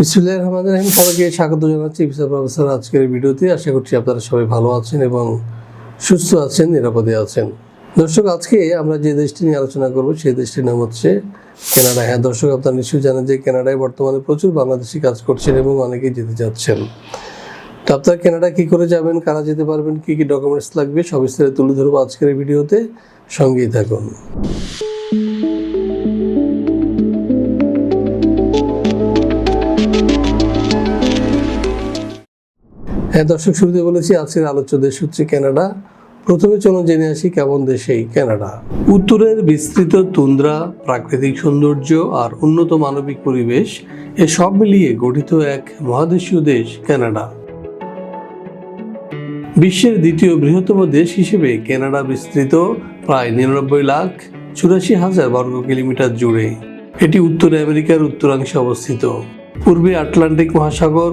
বিসমুল্লাহ রহমান রহিম। সবাইকে স্বাগত জানাচ্ছি ভিসা প্রফেসর আজকের ভিডিওতে। আশা করছি আপনারা সবাই ভালো আছেন এবং সুস্থ আছেন, নিরাপদে আছেন। দর্শক, আজকে আমরা যে দেশটি নিয়ে আলোচনা করব, সেই দেশটির নাম হচ্ছে কানাডা হ্যাঁ দর্শক, আপনারা নিশ্চয়ই জানেন যে কানাডায় বর্তমানে প্রচুর বাংলাদেশি কাজ করছেন এবং অনেকেই যেতে যাচ্ছেন তো আপনারা কানাডা কী করে যাবেন, কারা যেতে পারবেন, কী কী ডকুমেন্টস লাগবে, সব তুলে ধরবো আজকের ভিডিওতে। সঙ্গেই থাকুন। হ্যাঁ দর্শক শুরুতে বলেছি, আজকের আলোচ্য দেশ হচ্ছে কানাডা। প্রথমে চলুন জেনে আসি কেমন দেশ এই কানাডা। উত্তরের বিস্তৃত তুন্দ্রা, প্রাকৃতিক সৌন্দর্য আর উন্নত মানবিক পরিবেশ, এ সব মিলিয়ে গঠিত এক মহাদেশীয় দেশ কানাডা। বিশ্বের দ্বিতীয় বৃহত্তম দেশ হিসেবে কানাডা বিস্তৃত, প্রায় নিরানব্বই লাখ চুরাশি হাজার বর্গ কিলোমিটার জুড়ে। এটি উত্তর আমেরিকার উত্তরাংশে অবস্থিত। পূর্বে আটলান্টিক মহাসাগর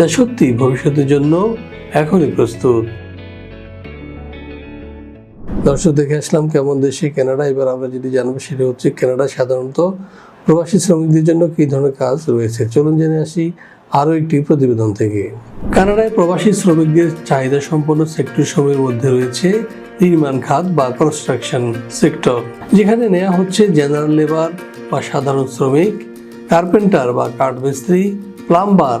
যা সত্যি ভবিষ্যতের জন্য এখনই প্রস্তুত। দর্শক, দেখে আসলাম কেমন দেশে কানাডা। এবার আমরা যেটি জানব সেটা হচ্ছে কানাডা সাধারণত প্রবাসী শ্রমিকদের জন্য কী ধরনের কাজ রয়েছে। চলুন জেনে আসি আরও একটি প্রতিবেদন থেকে। কানাডায় প্রবাসী শ্রমিকদের চাহিদা সম্পন্ন সেক্টর সমূহের মধ্যে রয়েছে নির্মাণ খাত বা কনস্ট্রাকশন সেক্টর যেখানে নেওয়া হচ্ছে জেনারেল লেবার বা সাধারণ শ্রমিক কার্পেন্টার বা কাঠমিস্ত্রি plumber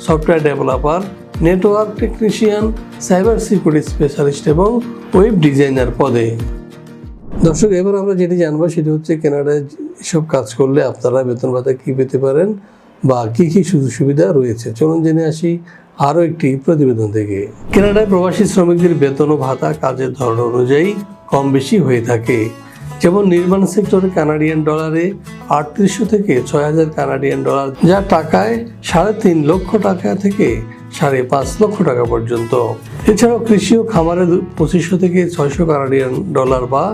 Software developer, network technician, cyber security specialist এবং ওয়েব ডিজাইনার পদে। দর্শক, এবার আমরা যেটি জানব সেটি হচ্ছে কেনাডায় এসব কাজ করলে আপনারা বেতন ভাতা কী পেতে পারেন বা কী কী সুযোগ সুবিধা রয়েছে? চলুন জেনে আসি আরও একটি প্রতিবেদন থেকে। কেনাডায় প্রবাসী শ্রমিকদের বেতন ও ভাতা কাজের ধরন অনুযায়ী কম বেশি হয়ে থাকে। যেমন নির্মাণ সেক্টরে কানাডিয়ান ডলারে আটত্রিশশো থেকে ছয় হাজার কানাডিয়ান ডলার, যা টাকায় সাড়ে তিন লক্ষ টাকা থেকে সাড়ে পাঁচ লক্ষ টাকা পর্যন্ত। এছাড়াও কৃষি ও খামারে পঁচিশশো থেকে ছয়শো কানাডিয়ান ডলার বা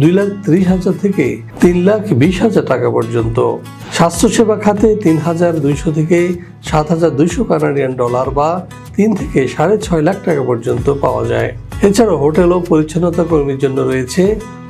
দুই লাখ ত্রিশ হাজার থেকে তিন লাখ বিশ হাজার টাকা পর্যন্ত। স্বাস্থ্যসেবা খাতে তিন হাজার দুইশো থেকে সাত হাজার দুইশো কানাডিয়ান ডলার বা তিন থেকে সাড়ে ছয় লাখ টাকা পর্যন্ত পাওয়া যায়। এছাড়াও হোটেল ও পরিচ্ছন্নতা কর্মীর জন্য রয়েছে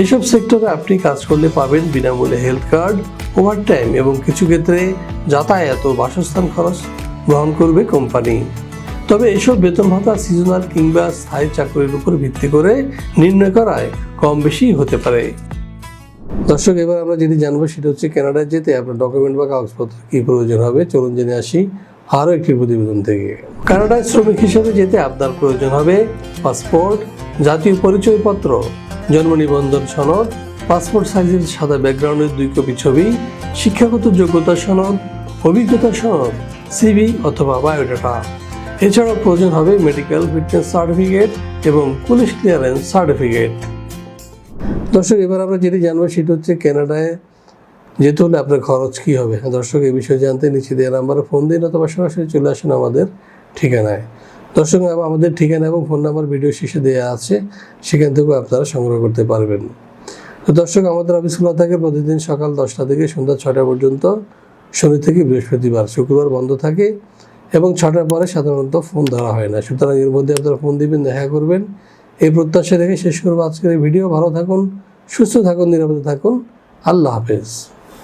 এইসব সেক্টরে আপনি কাজ করলে পাবেন বিনামূল্যে হেলথ কার্ড, ওভারটাইম এবং কিছু ক্ষেত্রে যাতায়াত ও বাসস্থান খরচ গ্রহণ করবে কোম্পানি। তবে এসব বেতন ভাতা সিজনাল কিংবা স্থায়ী চাকরির উপর ভিত্তি করে নির্ণয় করায় কম বেশি হতে পারে। দর্শক, এবার আমরা যেটি জানব সেটা হচ্ছে কানাডায় যেতে আপনার ডকুমেন্ট বা কাগজপত্র কি প্রয়োজন হবে? চলুন জেনে আসি আরও একটি প্রতিবেদন থেকে। কানাডায় শ্রমিক হিসেবে যেতে আপনার প্রয়োজন হবে পাসপোর্ট, জাতীয় পরিচয়পত্র জন্ম নিবন্ধন সনদ, পাসপোর্ট সাইজের সাদা ব্যাকগ্রাউন্ডের দুই কপি ছবি, শিক্ষাগত যোগ্যতা সনদ, অভিজ্ঞতা সনদ সিভি অথবা বায়োডাটা। এছাড়াও প্রয়োজন হবে মেডিকেল ফিটনেস সার্টিফিকেট এবং পুলিশ ক্লিয়ারেন্স সার্টিফিকেট দর্শক, এবার আমরা যেটি জানব সেটা হচ্ছে কানাডায় যেতে হলে আপনার খরচ কী হবে? দর্শক এই বিষয়ে জানতে নিচে দেওয়া নাম্বারে ফোন দিন অথবা সরাসরি চলে আসুন আমাদের ঠিকানায়। দর্শক আমাদের ঠিকানা এবং ফোন নাম্বার ভিডিও শেষে দেওয়া আছে, সেখান থেকেও আপনারা সংগ্রহ করতে পারবেন। তো দর্শক, আমাদের অফিস খোলা থাকে প্রতিদিন সকাল দশটা থেকে সন্ধ্যা ছটা পর্যন্ত। শনি থেকে বৃহস্পতিবার, শুক্রবার বন্ধ থাকে এবং ছটার পরে সাধারণত ফোন ধরা হয় না। সুতরাং এর মধ্যে আপনারা ফোন দিবেন, দেখা করবেন। এই প্রত্যাশা রেখে শেষ করব আজকের ভিডিও। ভালো থাকুন, সুস্থ থাকুন, নিরাপদে থাকুন। আল্লাহ হাফেজ।